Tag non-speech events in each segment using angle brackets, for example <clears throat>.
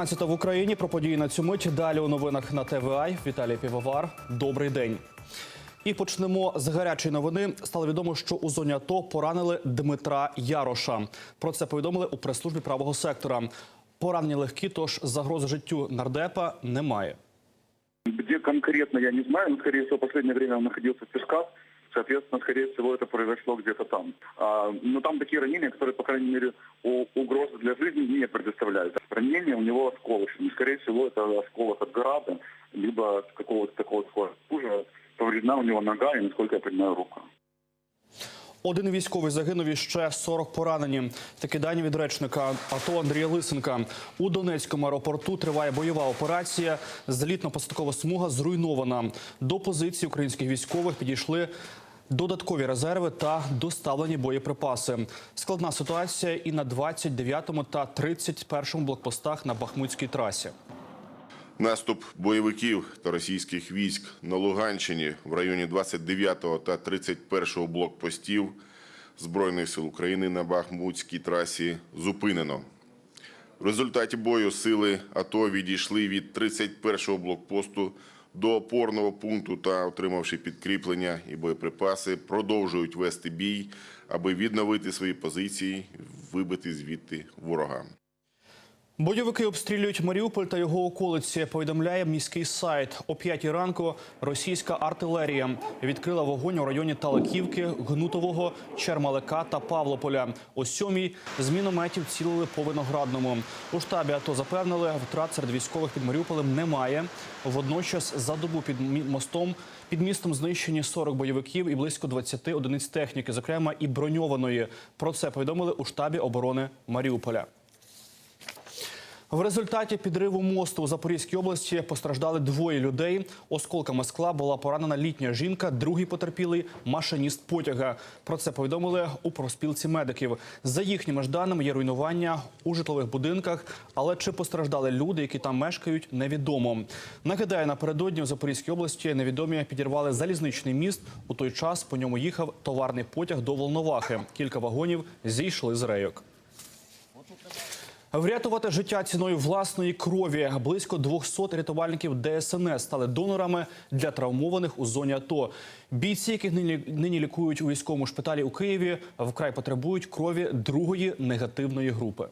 16 в Україні про події на цю мить. Далі у новинах на ТВА. Віталій Півовар. Добрий день. І почнемо з гарячої новини. Стало відомо, що у зоні АТО поранили Дмитра Яроша. Про це повідомили у прес-службі правого сектора. Поранені легкі, тож загрози життю нардепа немає. Где конкретно, я не знаю, скорее всего, в последнее время он находился в Песках. Соответственно, скорее всего, это произошло где-то там. А, но там такие ранения, которые, по крайней мере, у, угрозы для жизни не предоставляют. Ранение у него осколочное. Скорее всего, это осколок от града, либо какого-то такого схожего оружия. Повреждена у него нога и, насколько я понимаю, рука. Один військовий загинув і ще 40 поранені. Такі дані від речника АТО Андрія Лисенка. У Донецькому аеропорту триває бойова операція. Злітно-посадкова смуга зруйнована. До позиції українських військових підійшли додаткові резерви та доставлені боєприпаси. Складна ситуація і на 29-му та 31-му блокпостах на Бахмутській трасі. Наступ бойовиків та російських військ на Луганщині в районі 29-го та 31-го блокпостів Збройних сил України на Бахмутській трасі зупинено. В результаті бою сили АТО відійшли від 31-го блокпосту до опорного пункту та, отримавши підкріплення і боєприпаси, продовжують вести бій, аби відновити свої позиції, вибити звідти ворога. Бойовики обстрілюють Маріуполь та його околиці. Повідомляє міський сайт. О 5 ранку російська артилерія відкрила вогонь у районі Талаківки, Гнутового, Чермалика та Павлополя. О сьомій з мінометів цілили по виноградному. У штабі АТО запевнили, втрат серед військових під Маріуполем немає. Водночас за добу під мостом під містом знищені 40 бойовиків і близько 20 одиниць техніки, зокрема і броньованої. Про це повідомили у штабі оборони Маріуполя. В результаті підриву мосту у Запорізькій області постраждали двоє людей. Осколками скла була поранена літня жінка, другий потерпілий машиніст потяга. Про це повідомили у проспілці медиків. За їхніми ж даними є руйнування у житлових будинках, але чи постраждали люди, які там мешкають, невідомо. Нагадаю, напередодні у Запорізькій області невідомі підірвали залізничний міст. У той час по ньому їхав товарний потяг до Волновахи. Кілька вагонів зійшли з рейок. Врятувати життя ціною власної крові. Близько 200 рятувальників ДСНС стали донорами для травмованих у зоні АТО. Бійці, яких нині, лікують у військовому шпиталі у Києві, вкрай потребують крові другої негативної групи.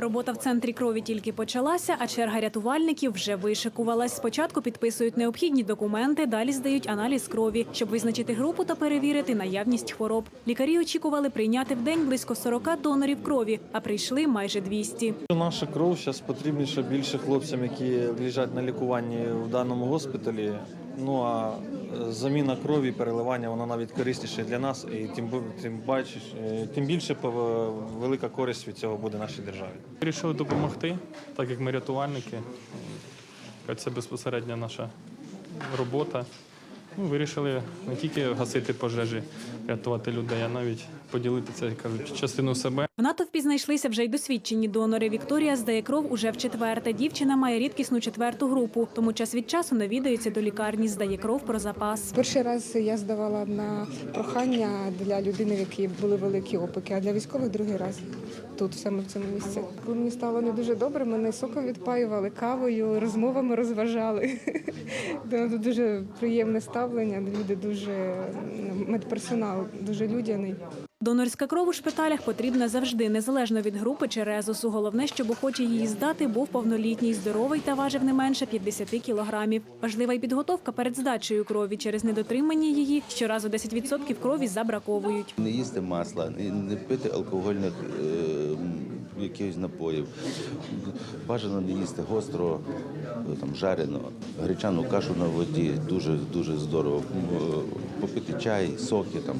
Робота в центрі крові тільки почалася, а черга рятувальників вже вишикувалась. Спочатку підписують необхідні документи, далі здають аналіз крові, щоб визначити групу та перевірити наявність хвороб. Лікарі очікували прийняти в день близько 40 донорів крові, а прийшли майже 200. Наша кров зараз потрібніше більше хлопцям, які лежать на лікуванні в даному госпіталі. Ну а е, заміна крові, переливання, воно навіть корисніше для нас, і тим тим бачиш, е, тим більше велика користь від цього буде нашій державі. Вирішили допомогти, так як ми рятувальники. Це безпосередня наша робота. Ми вирішили не тільки гасити пожежі, рятувати людей, а навіть поділитися, як кажуть, частину себе. В натовпі знайшлися вже й досвідчені донори. Вікторія здає кров уже в четверте. Дівчина має рідкісну четверту групу, тому час від часу навідується до лікарні, здає кров про запас. Перший раз я здавала на прохання для людини, в якій були великі опіки, а для військових другий раз тут, саме в цьому місці. Коли мені стало не дуже добре, мене соком відпаювали кавою, розмовами розважали. <laughs> Дуже приємне ставлення. Люди дуже медперсонал, дуже людяний. Донорська кров у шпиталях потрібна завжди, незалежно від групи чи резусу. Головне, щоб охоче її здати був повнолітній, здоровий та важив не менше 50 кілограмів. Важлива й підготовка перед здачею крові. Через недотримання її щоразу 10% крові забраковують. Не їсти масла, не- пити алкогольних е, якихось напоїв. Бажано не їсти гостро, е, там, жареного, гречану кашу на воді, дуже, дуже здорово. Е, Попити чай, соки, там,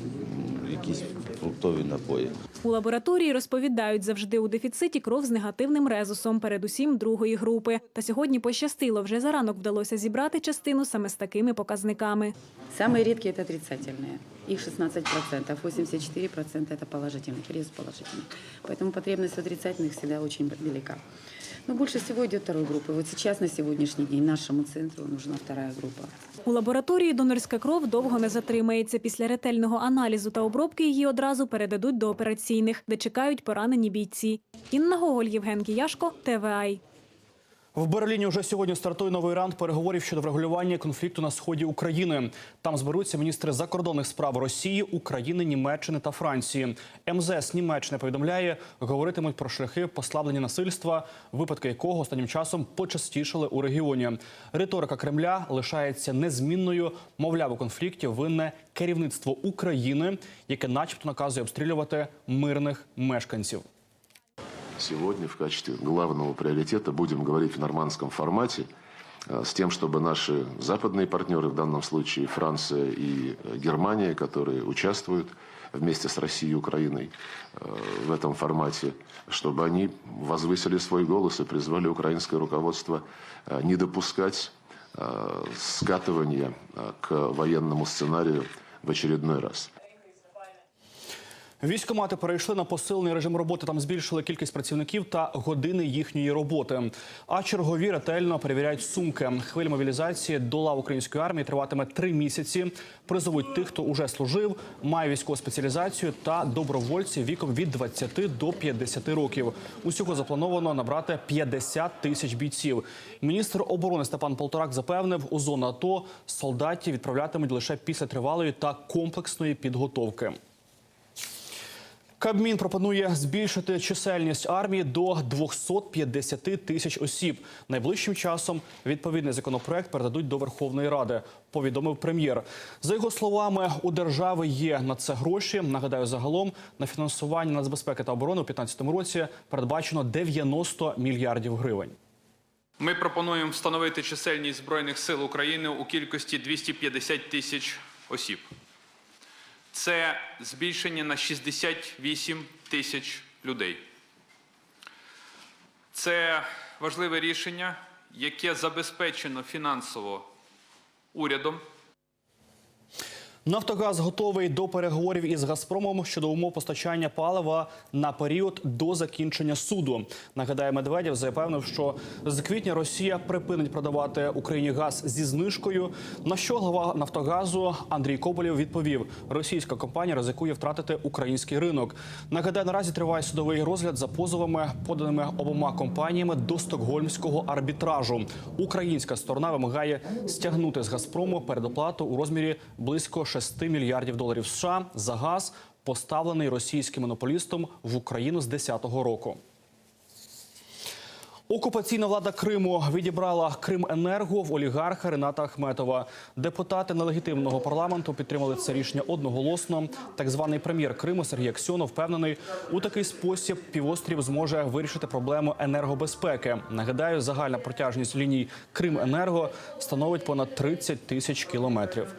якісь фруктові напої. У лабораторії розповідають завжди у дефіциті кров з негативним резусом, передусім другої групи. Та сьогодні пощастило. Вже за ранок вдалося зібрати частину саме з такими показниками. Самые редкие это отрицательные. Их 16%, 84% это положительных, резус положительных. Поэтому потребность в отрицательных всегда очень велика. Но больше всего идет второй группы. Вот сейчас, на сегодняшний день, нашему центру нужна вторая группа. У лабораторії донорська кров довго не затримається. Після ретельного аналізу та обробки її одразу передадуть до операційних, де чекають поранені бійці. Інна Гоголь, Євген Кіяшко, ТВАЙ. В Берліні вже сьогодні стартує новий раунд переговорів щодо врегулювання конфлікту на сході України. Там зберуться міністри закордонних справ Росії, України, Німеччини та Франції. МЗС Німеччини повідомляє, говоритимуть про шляхи послаблення насильства, випадки якого останнім часом почастішали у регіоні. Риторика Кремля лишається незмінною. Мовляв, у конфлікті винне керівництво України, яке, начебто, наказує обстрілювати мирних мешканців. Сегодня в качестве главного приоритета будем говорить в нормандском формате э, с тем, чтобы наши западные партнеры, в данном случае Франция и э, Германия, которые участвуют вместе с Россией и Украиной э, в этом формате, чтобы они возвысили свой голос и призвали украинское руководство не допускать скатывания к военному сценарию в очередной раз. Військомати перейшли на посилений режим роботи. Там збільшили кількість працівників та години їхньої роботи. А чергові ретельно перевіряють сумки. Хвиля мобілізації до лав української армії триватиме три місяці. Призовуть тих, хто уже служив, має військову спеціалізацію та добровольців віком від 20 до 50 років. Усього заплановано набрати 50 тисяч бійців. Міністр оборони Степан Полторак запевнив, у зону АТО солдатів відправлятимуть лише після тривалої та комплексної підготовки. Кабмін пропонує збільшити чисельність армії до 250 тисяч осіб. Найближчим часом відповідний законопроект передадуть до Верховної Ради. Повідомив прем'єр. За його словами, у держави є на це гроші. Нагадаю, загалом на фінансування нацбезпеки та оборони у 2015 році передбачено 90 мільярдів гривень. Ми пропонуємо встановити чисельність Збройних сил України у кількості 250 тисяч осіб. Це збільшення на 68 тисяч людей. Це важливе рішення, яке забезпечено фінансово урядом. Нафтогаз готовий до переговорів із Газпромом щодо умов постачання палива на період до закінчення суду. Нагадаю, Медведєв запевнив, що з квітня Росія припинить продавати Україні газ зі знижкою. На що глава Нафтогазу Андрій Коболєв відповів: російська компанія ризикує втратити український ринок. Нагадаю, наразі триває судовий розгляд за позовами, поданими обома компаніями до стокгольмського арбітражу. Українська сторона вимагає стягнути з Газпрому передоплату у розмірі близько 6 мільярдів доларів США за газ, поставлений російським монополістом в Україну з 2010 року. Окупаційна влада Криму відібрала Крименерго в олігарха Рената Ахметова. Депутати нелегітимного парламенту підтримали це рішення одноголосно. Так званий прем'єр Криму Сергій Аксьонов впевнений, у такий спосіб півострів зможе вирішити проблему енергобезпеки. Нагадаю, загальна протяжність ліній Крименерго становить понад 30 тисяч кілометрів.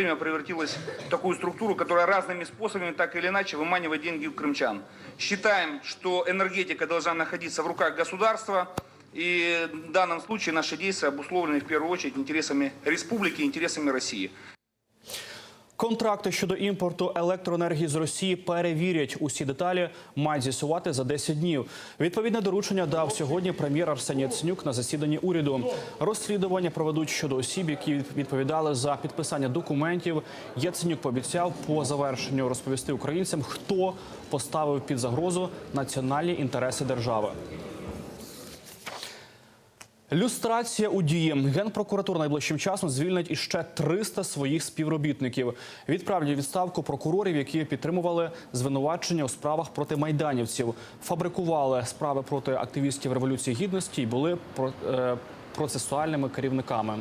Время превратилось в такую структуру, которая разными способами так или иначе выманивает деньги у крымчан. Считаем, что энергетика должна находиться в руках государства, и в данном случае наши действия обусловлены в первую очередь интересами республики, интересами России. Контракти щодо імпорту електроенергії з Росії перевірять. Усі деталі мають з'ясувати за 10 днів. Відповідне доручення дав сьогодні прем'єр Арсеній Яценюк на засіданні уряду. Розслідування проведуть щодо осіб, які відповідали за підписання документів. Яценюк пообіцяв по завершенню розповісти українцям, хто поставив під загрозу національні інтереси держави. Люстрація у дії. Генпрокуратура найближчим часом звільнить іще 300 своїх співробітників. Відправлять відставку прокурорів, які підтримували звинувачення у справах проти майданівців, фабрикували справи проти активістів революції гідності і були е, процесуальними керівниками.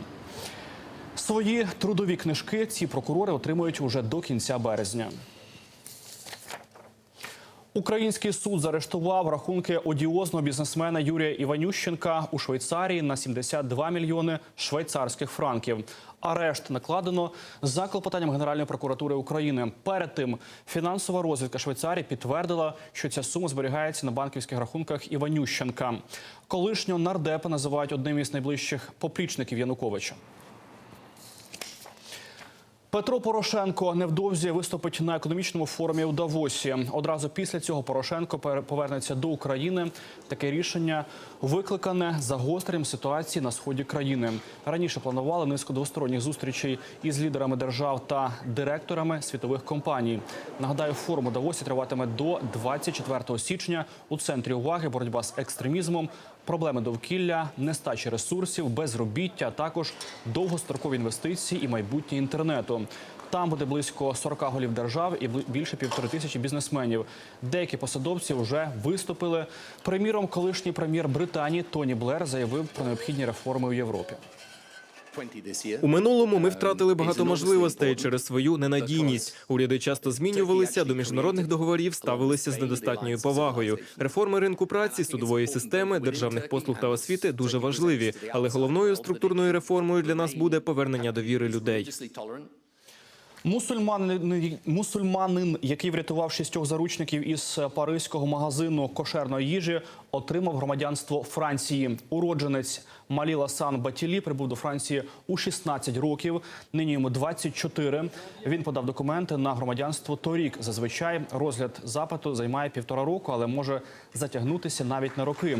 Свої трудові книжки ці прокурори отримують уже до кінця березня. Український суд заарештував рахунки одіозного бізнесмена Юрія Іванющенка у Швейцарії на 72 мільйони швейцарських франків. Арешт накладено за клопотанням Генеральної прокуратури України. Перед тим фінансова розвідка Швейцарії підтвердила, що ця сума зберігається на банківських рахунках Іванющенка. Колишнього нардепа називають одним із найближчих поплічників Януковича. Петро Порошенко невдовзі виступить на економічному форумі у Давосі. Одразу після цього Порошенко повернеться до України. Таке рішення викликане загостренням ситуації на сході країни. Раніше планували низку двосторонніх зустрічей із лідерами держав та директорами світових компаній. Нагадаю, форум у Давосі триватиме до 24 січня. У центрі уваги боротьба з екстремізмом, проблеми довкілля, нестачі ресурсів, безробіття, а також довгострокові інвестиції і майбутнє інтернету. Там буде близько 40 голів держав і більше півтори тисячі бізнесменів. Деякі посадовці вже виступили. Приміром, колишній прем'єр Британії Тоні Блер заявив про необхідні реформи у Європі. У минулому ми втратили багато можливостей через свою ненадійність. Уряди часто змінювалися до міжнародних договорів, ставилися з недостатньою повагою. Реформи ринку праці, судової системи, державних послуг та освіти дуже важливі. Але головною структурною реформою для нас буде повернення довіри людей. Мусульманин, мусульманин, який врятував шістьох заручників із паризького магазину кошерної їжі, отримав громадянство Франції. Уродженець Маліла Сан Батілі прибув до Франції у 16 років. Нині йому 24. Він подав документи на громадянство торік. Зазвичай розгляд запиту займає півтора року, але може затягнутися навіть на роки.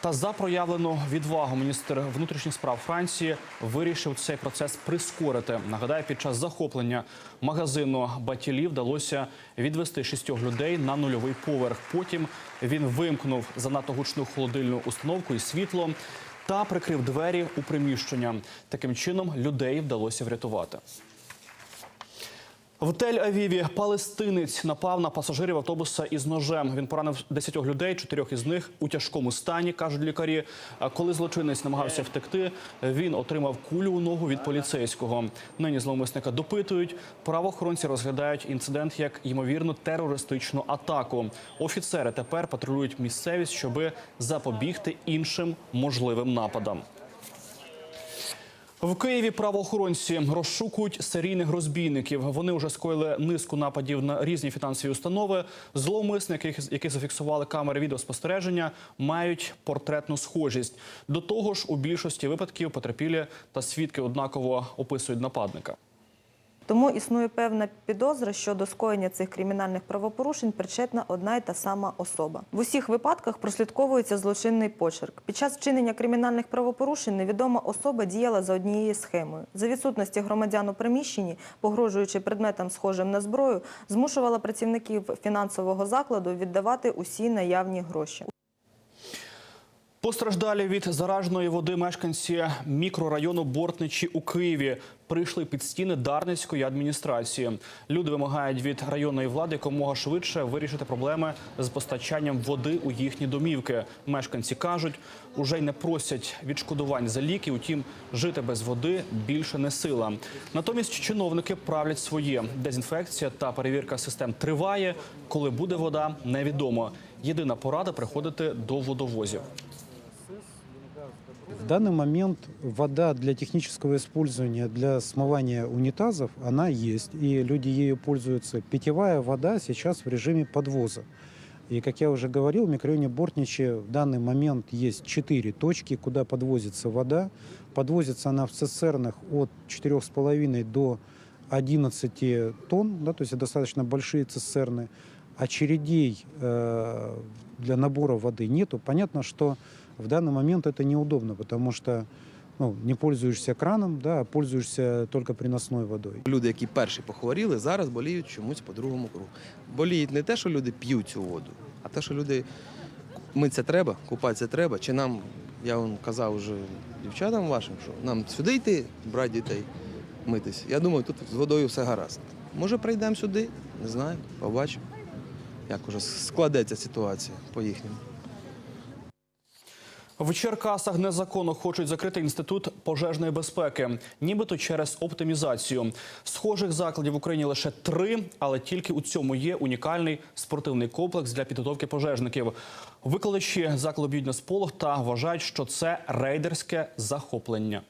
Та за проявлену відвагу міністр внутрішніх справ Франції вирішив цей процес прискорити. Нагадаю, під час захоплення магазину Батілі вдалося відвести шістьох людей на нульовий поверх. Потім він вимкнув занадто гучну холодильну установку і світло та прикрив двері у приміщення. Таким чином людей вдалося врятувати. В Тель-Авіві палестинець напав на пасажирів автобуса із ножем. Він поранив 10 людей, чотирьох із них у тяжкому стані, кажуть лікарі. Коли злочинець намагався втекти, він отримав кулю у ногу від поліцейського. Нині зловмисника допитують. Правоохоронці розглядають інцидент як ймовірну терористичну атаку. Офіцери тепер патрулюють місцевість, щоби запобігти іншим можливим нападам. В Києві правоохоронці розшукують серійних розбійників. Вони вже скоїли низку нападів на різні фінансові установи. Зловмисники, яких- які зафіксували камери відеоспостереження, мають портретну схожість. До того ж, у більшості випадків потерпілі та свідки однаково описують нападника. Тому існує певна підозра, що до скоєння цих кримінальних правопорушень причетна одна й та сама особа. В усіх випадках прослідковується злочинний почерк. Під час вчинення кримінальних правопорушень невідома особа діяла за однією схемою. За відсутності громадян у приміщенні, погрожуючи предметам, схожим на зброю, змушувала працівників фінансового закладу віддавати усі наявні гроші. Постраждалі від зараженої води мешканці мікрорайону Бортничі у Києві прийшли під стіни Дарницької адміністрації. Люди вимагають від районної влади якомога швидше вирішити проблеми з постачанням води у їхні домівки. Мешканці кажуть, уже й не просять відшкодувань за ліки. Утім, жити без води більше не сила. Натомість чиновники правлять своє. Дезінфекція та перевірка систем триває. Коли буде вода, невідомо. Єдина порада приходити до водовозів. В данный момент вода для технического использования, для смывания унитазов, она есть. И люди ею пользуются. Питьевая вода сейчас в режиме подвоза. И, как я уже говорил, в микрорайоне Бортничи в данный момент есть четыре точки, куда подвозится вода. Подвозится она в цистернах от 4,5 до 11 тонн, да, то есть достаточно большие цистерны. Очередей э, для набора воды нету. Понятно, что в данный момент это неудобно, потому что ну, не пользуешься краном, да, а пользуешься только приносной водой. Люди, які перші похворіли, зараз боліють чомусь по другому кругу. Боліють не те, що люди п'ють цю воду, а те, що люди митися треба, купатися треба. Чи нам, я вам казав уже дівчатам вашим, що нам сюди йти, брати дітей, митись. Я думаю, тут з водою все гаразд. Може, прийдемо сюди, не знаю, побачимо, як уже складеться ситуація по їхньому. В Черкасах незаконно хочуть закрити інститут пожежної безпеки, нібито через оптимізацію. Схожих закладів в Україні лише три, але тільки у цьому є унікальний спортивний комплекс для підготовки пожежників. Викладачі закладу б'ють на сполох та вважають, що це рейдерське захоплення.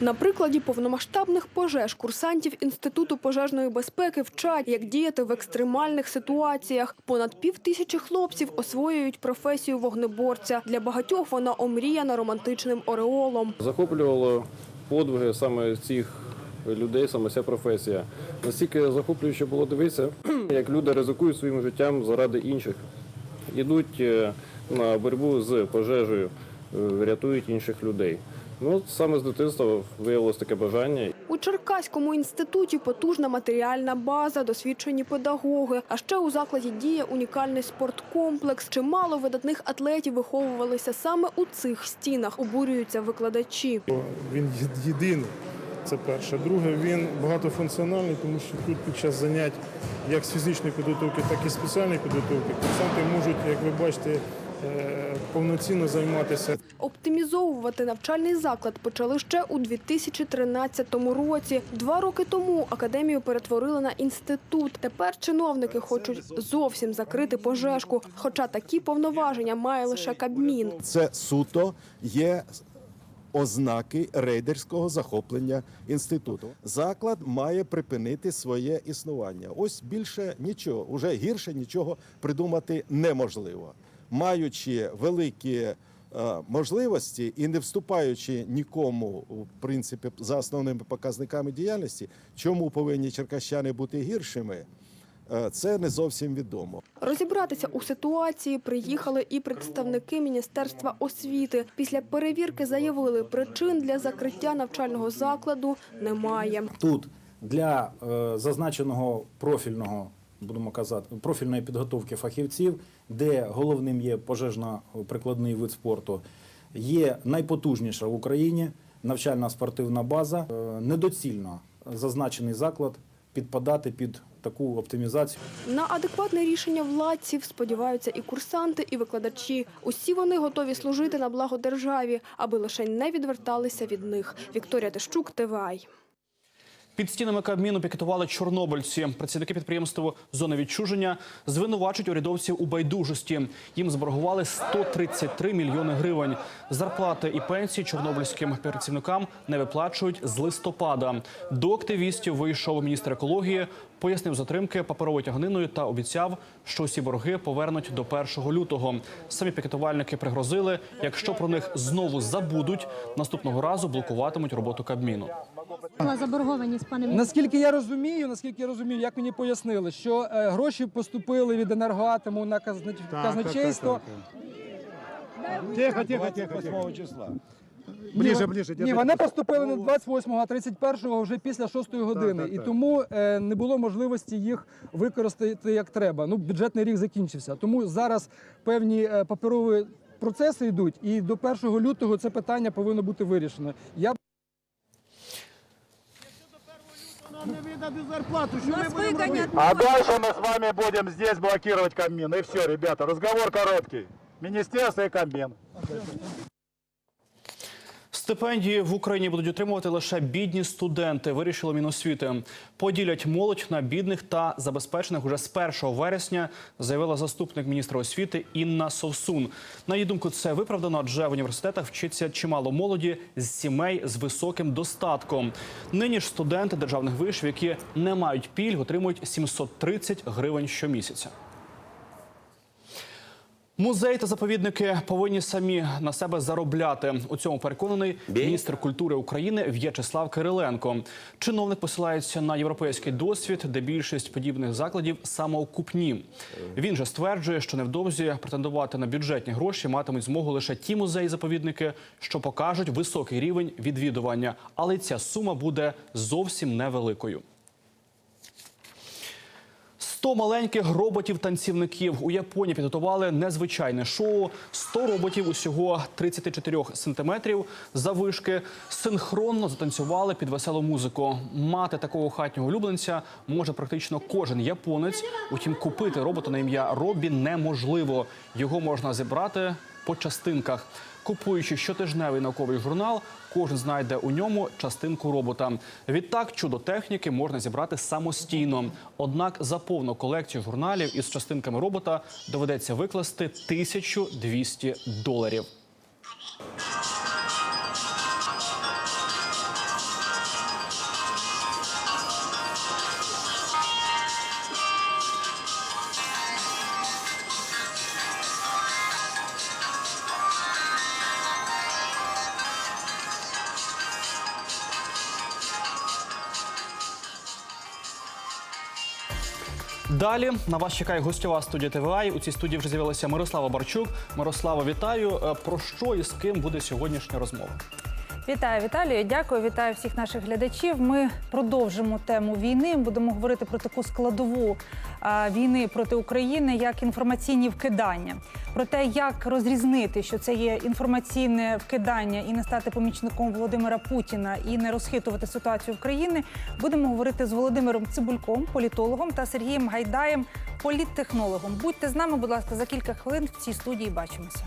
На прикладі повномасштабних пожеж курсантів Інституту пожежної безпеки вчать, як діяти в екстремальних ситуаціях. Понад пів тисячі хлопців освоюють професію вогнеборця. Для багатьох вона омріяна романтичним ореолом. Захоплювало подвиги саме цих людей, саме ця професія. Настільки захоплююче було дивитися, <clears throat> як люди ризикують своїм життям заради інших. Ідуть е, на боротьбу з пожежею, е, рятують інших людей. Ну, саме з дитинства виявилось таке бажання. У Черкаському інституті потужна матеріальна база, досвідчені педагоги. А ще у закладі діє унікальний спорткомплекс. Чимало видатних атлетів виховувалися саме у цих стінах. Обурюються викладачі. Він єдиний. Це перше. Друге, він багатофункціональний, тому що тут під час занять як з фізичної підготовки, так і спеціальної підготовки курсанти можуть, як ви бачите, повноцінно займатися. Оптимізовувати навчальний заклад почали ще у 2013 році. Два роки тому академію перетворили на інститут. Тепер чиновники хочуть зовсім закрити пожежку, хоча такі повноваження має лише Кабмін. Це суто є ознаки рейдерського захоплення інституту. Заклад має припинити своє існування. Ось більше нічого, уже гірше нічого придумати неможливо. Маючи великі е, можливості і не вступаючи нікому в принципі за основними показниками діяльності, чому повинні черкащани бути гіршими, е, це не зовсім відомо. Розібратися у ситуації приїхали і представники Міністерства освіти. Після перевірки заявили, причин для закриття навчального закладу немає. Тут для е, зазначеного профільного, будемо казати, профільної підготовки фахівців, де головним є пожежно-прикладний вид спорту, є найпотужніша в Україні навчальна спортивна база. Е, недоцільно зазначений заклад підпадати під таку оптимізацію. На адекватне рішення владців сподіваються і курсанти, і викладачі. Усі вони готові служити на благо державі, аби лише не відверталися від них. Вікторія Тищук, ТВАЙ. Під стінами Кабміну пікетували чорнобильці. Працівники підприємства зони відчуження звинувачують урядовців у байдужості. Їм зборгували 133 мільйони гривень. Зарплати і пенсії чорнобильським працівникам не виплачують з листопада. До активістів вийшов міністр екології, пояснив затримки паперовою тяганиною та обіцяв, що усі борги повернуть до 1 лютого. Самі пікетувальники пригрозили, якщо про них знову забудуть, наступного разу блокуватимуть роботу Кабміну. Заборгованість, пане Наскільки я розумію, наскільки я розумію, як мені пояснили, що е, гроші поступили від енергоатому на казна- казначейство. Тихо, тихо, тихо. 8 числа. Ближе, ближе. Ні, вони поступили не 28-го, а 31-го вже після 6 години. так, І так. тому е, не було можливості їх використати як треба. Ну, бюджетний рік закінчився. Тому зараз певні е, паперові процеси йдуть, і до 1 лютого це питання повинно бути вирішено. Я Нам не видадут зарплату, что Нас мы будем выгонят, робити? мы А вас- дальше мы с вами будем здесь блокировать Кабмин. И все, ребята, разговор короткий. Министерство и Кабмин. Стипендії в Україні будуть отримувати лише бідні студенти. Вирішило Міносвіти. Поділять молодь на бідних та забезпечених уже з 1 вересня, заявила заступник міністра освіти Інна Совсун. На її думку, це виправдано, адже в університетах вчиться чимало молоді з сімей з високим достатком. Нині ж студенти державних вишів, які не мають пільг, отримують 730 гривень щомісяця. Музеї та заповідники повинні самі на себе заробляти. У цьому переконаний міністр культури України В'ячеслав Кириленко. Чиновник посилається на європейський досвід, де більшість подібних закладів самоокупні. Він же стверджує, що невдовзі претендувати на бюджетні гроші матимуть змогу лише ті музеї-заповідники, що покажуть високий рівень відвідування. Але ця сума буде зовсім невеликою. 100 маленьких роботів-танцівників у Японії підготували незвичайне шоу. 100 роботів усього 34 сантиметрів завишки синхронно затанцювали під веселу музику. Мати такого хатнього улюбленця може практично кожен японець. Утім, купити робота на ім'я Робі неможливо. Його можна зібрати по частинках. Купуючи щотижневий науковий журнал, кожен знайде у ньому частинку робота. Відтак, чудо техніки можна зібрати самостійно. Однак за повну колекцію журналів із частинками робота доведеться викласти 1200 доларів. Далі на вас чекає гостьова студія ТВА. У цій студії вже з'явилася Мирослава Барчук. Мирослава, вітаю. Е, Про що і з ким буде сьогоднішня розмова? Вітаю, Віталію. Дякую, вітаю всіх наших глядачів. Ми продовжимо тему війни. Будемо говорити про таку складову війни проти України, як інформаційні вкидання. Про те, як розрізнити, що це є інформаційне вкидання і не стати помічником Володимира Путіна і не розхитувати ситуацію в країні. Будемо говорити з Володимиром Цибульком, політологом, та Сергієм Гайдаєм, політтехнологом. Будьте з нами, будь ласка, за кілька хвилин в цій студії бачимося.